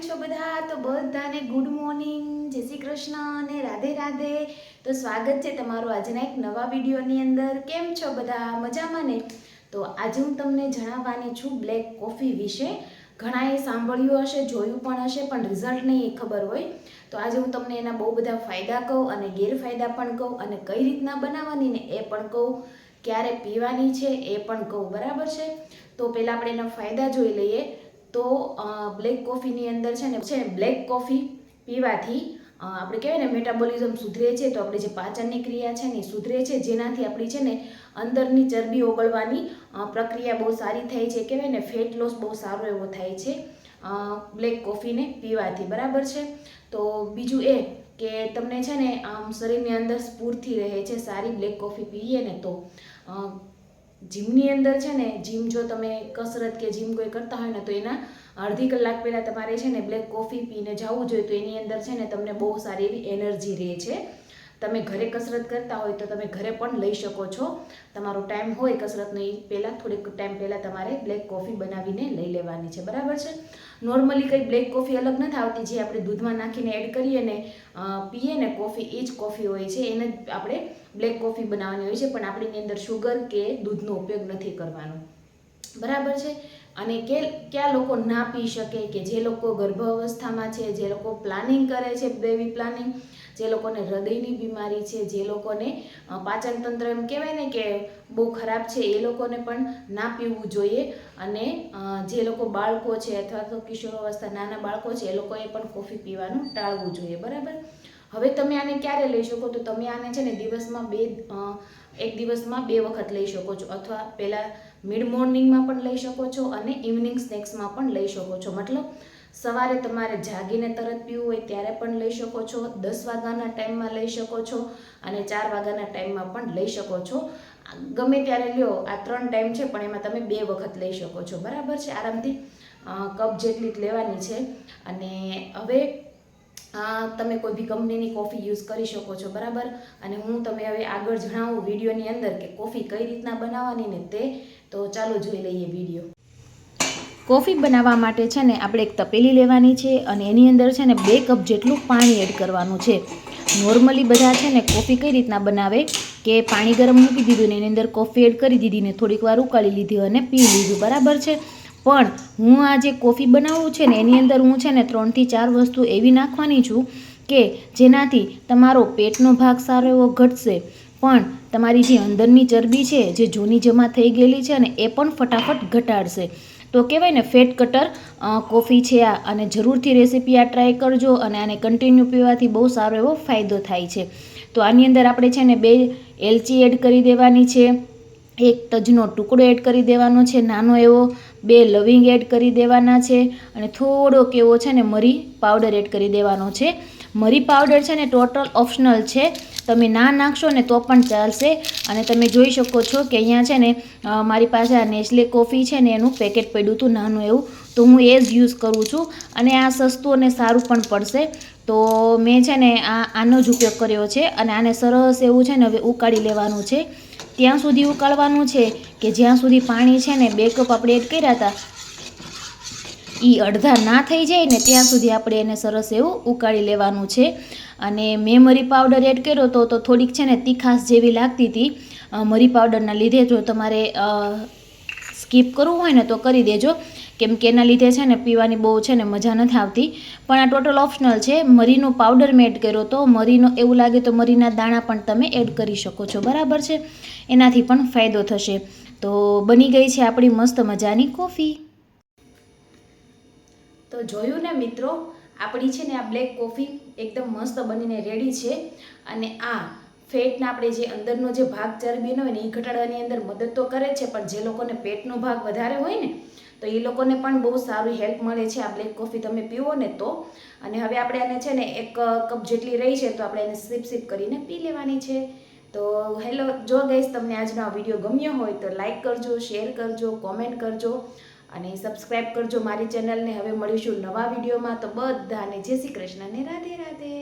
છો બધા? તો બધાને ગુડ મોર્નિંગ જય શ્રી કૃષ્ણ અને રાધે રાધે. તો સ્વાગત છે તમારું આજના એક નવા વિડીયોની અંદર. કેમ છો બધા? મજામાં ને? તો આજે હું તમને જણાવવાની છું બ્લેક કોફી વિશે. ઘણાએ સાંભળ્યું હશે, જોયું પણ હશે, પણ રિઝલ્ટ નહીં ખબર હોય. તો આજે હું તમને એના બહુ બધા ફાયદા કહું અને ગેરફાયદા પણ કહું અને કઈ રીતના બનાવવાની ને એ પણ કહું. ક્યારે પીવાની છે એ પણ કહું. બરાબર છે? તો પહેલાં આપણે એના ફાયદા જોઈ લઈએ. તો બ્લેક કોફીની અંદર છે ને, છે બ્લેક કોફી પીવાથી આપણે કહેવાય ને મેટાબોલિઝમ સુધરે છે, તો આપણે જે પાચનની ક્રિયા છે ને સુધરે છે, જેનાથી આપણી છે ને અંદરની ચરબી ઓગળવાની પ્રક્રિયા બહુ સારી થાય છે, કહેવાય ને ફેટ લોસ બહુ સારો એવો થાય છે બ્લેક કોફીને પીવાથી, બરાબર છે? તો બીજું એ કે તમને છે ને આમ શરીરની અંદર સ્ફૂર્તિ રહે છે, સારી બ્લેક કોફી પીએ ને તો જીમની અંદર છે ને, જીમ જો તમે કસરત કે જીમ કોઈ કરતા હોય ને, તો એના અડધી કલાક પહેલાં તમારે છે ને બ્લેક કોફી પીને જવું જોઈએ. તો એની અંદર છે ને, તમને બહુ સારી એવી એનર્જી રહે છે. તમે ઘરે કસરત કરતા હોય તો તમે ઘરે પણ લઈ શકો છો. તમારો ટાઈમ હોય કસરતનો એ પહેલાં થોડીક ટાઈમ પહેલાં તમારે બ્લેક કોફી બનાવીને લઈ લેવાની છે. બરાબર છે? નોર્મલી કંઈ બ્લેક કોફી અલગ નથી આવતી, જે આપણે દૂધમાં નાખીને એડ કરીએ ને પીએ ને કોફી એ જ કોફી હોય છે. એને જ આપણે બ્લેક કોફી બનાવવાની હોય છે, પણ આપણીની અંદર શુગર કે દૂધનો ઉપયોગ નથી કરવાનો. બરાબર છે? અને કે, કયા લોકો ના પી શકે કે જે લોકો ગર્ભ અવસ્થામાં છે, જે લોકો પ્લાનિંગ કરે છે બેબી પ્લાનિંગ જે લોકોને હૃદયની બીમારી છે, જે લોકોને પાચનતંત્ર પાચન તંત્ર એમ કહેવાય ને કે બહુ ખરાબ છે, એ લોકોને પણ ના પીવું જોઈએ. અને જે લોકો બાળકો છે અથવા તો કિશોરાવસ્થા નાના બાળકો છે, એ લોકોએ પણ કોફી પીવાનું ટાળવું જોઈએ. બરાબર? હવે તમે આને ક્યારે લઈ શકો? તો તમે આને છે ને દિવસમાં બે એક દિવસમાં બે વખત લઈ શકો છો. અથવા પહેલાં મિડ મોર્નિંગમાં પણ લઈ શકો છો અને ઇવનિંગ સ્નેક્સમાં પણ લઈ શકો છો. મતલબ સવારે તમારે જાગીને તરત પીવું હોય ત્યારે પણ લઈ શકો છો. દસ વાગ્યાના ટાઈમમાં લઈ શકો છો અને ચાર વાગ્યાના ટાઈમમાં પણ લઈ શકો છો. ગમે ત્યારે લ્યો, આ ત્રણ ટાઈમ છે પણ એમાં તમે બે વખત લઈ શકો છો. બરાબર છે? આરામથી કપ જેટલી જ લેવાની છે. અને હવે તમે કોઈ બી કંપનીની કોફી યુઝ કરી શકો છો. બરાબર? અને હું તમે હવે આગળ જણાવું વિડીયોની અંદર કે કોફી કઈ રીતના બનાવવાની ને તે. તો ચાલો જોઈ લઈએ વીડિયો. કોફી બનાવવા માટે છે ને આપણે એક તપેલી લેવાની છે અને એની અંદર છે ને બે કપ જેટલું પાણી એડ કરવાનું છે. નોર્મલી બધા છે ને કોફી કઈ રીતના બનાવે? કે પાણી ગરમ મૂકી દીધું ને એની અંદર કોફી એડ કરી દીધી ને થોડીક વાર ઉકાળી લીધી અને પી લીધું, બરાબર છે? પણ હું આ જે કોફી બનાવું છે ને એની અંદર હું છે ને ત્રણથી ચાર વસ્તુ એવી નાખવાની છું કે જેનાથી તમારો પેટનો ભાગ સારો એવો ઘટશે. પણ તમારી જે અંદરની ચરબી છે, જે જૂની જમા થઈ ગયેલી છે ને એ પણ ફટાફટ ઘટાડશે. તો કહેવાય ને ફેટ કટર કોફી છે આ. અને જરૂરથી રેસીપી આ ટ્રાય કરજો અને આને કન્ટિન્યુ પીવાથી બહુ સારો એવો ફાયદો થાય છે. તો આની અંદર આપણે છે ને બે એલચી એડ કરી દેવાની છે. એક તજનો ટુકડો એડ કરી દેવાનો છે, નાનો એવો. બે લવિંગ એડ કરી દેવાના છે અને થોડોક એવો છે ને મરી પાવડર એડ કરી દેવાનો છે. મરી પાવડર છે ને ટોટલ ઓપ્શનલ છે. તમે ના નાખશો ને તો પણ ચાલશે. અને તમે જોઈ શકો છો કે અહીંયા છે ને મારી પાસે આ નેસ્લે કોફી છે ને એનું પેકેટ પડ્યું હતું નાનું એવું. તો હું એ જ યુઝ કરું છું. અને આ સસ્તું અને સારું પણ પડશે. તો મેં છે ને આ, આનો જ ઉપયોગ કર્યો છે. અને આને સરસ એવું છે ને હવે ઉકાળી લેવાનું છે. ત્યાં સુધી ઉકાળવાનું છે કે જ્યાં સુધી પાણી છે ને બે કપ આપણે એડ કર્યા હતા એ અડધા ના થઈ જાય ને ત્યાં સુધી આપણે એને સરસ એવું ઉકાળી લેવાનું છે. અને મેં મરી પાવડર એડ કર્યો તો તો થોડીક છે ને તીખાશ જેવી લાગતી હતી. મરી પાવડરના લીધે જો તમારે સ્કીપ કરવું હોય ને તો કરી દેજો. કેમ કે એના લીધે છે ને પીવાની બહુ છે ને મજા નથી આવતી. પણ આ ટોટલ ઓપ્શનલ છે, મરીનો પાવડર મેં એડ કર્યો તો, મરીનો એવું લાગે તો મરીના દાણા પણ તમે એડ કરી શકો છો. બરાબર છે? એનાથી પણ ફાયદો થશે. તો બની ગઈ છે આપણી મસ્ત મજાની કોફી. તો જોયું ને મિત્રો, આપણી છે ને આ બ્લેક કોફી એકદમ મસ્ત બનીને રેડી છે. અને આ ફેટના આપણે જે અંદરનો જે ભાગ ચરબીનો હોય ને એ ઘટાડવાની અંદર મદદ તો કરે છે, પણ જે લોકોને પેટનો ભાગ વધારે હોય ને તો એ લોકોને પણ બહુ સારી હેલ્પ મળે છે આ બ્લેક કોફી તમે પીવો ને તો. અને હવે આપણે આને છે ને એક કપ જેટલી રહી છે તો આપણે એને સ્લીપ સીપ કરીને પી લેવાની છે. તો હેલો, જો ગઈશ તમને આજનો આ વીડિયો ગમ્યો હોય તો લાઈક કરજો શેર કરજો કોમેન્ટ કરજો અને સબસ્ક્રાઈબ કરજો મારી ચેનલને હવે મળીશું નવા વિડીયોમાં તો બધાને જય શ્રી કૃષ્ણને રાધે રાધે.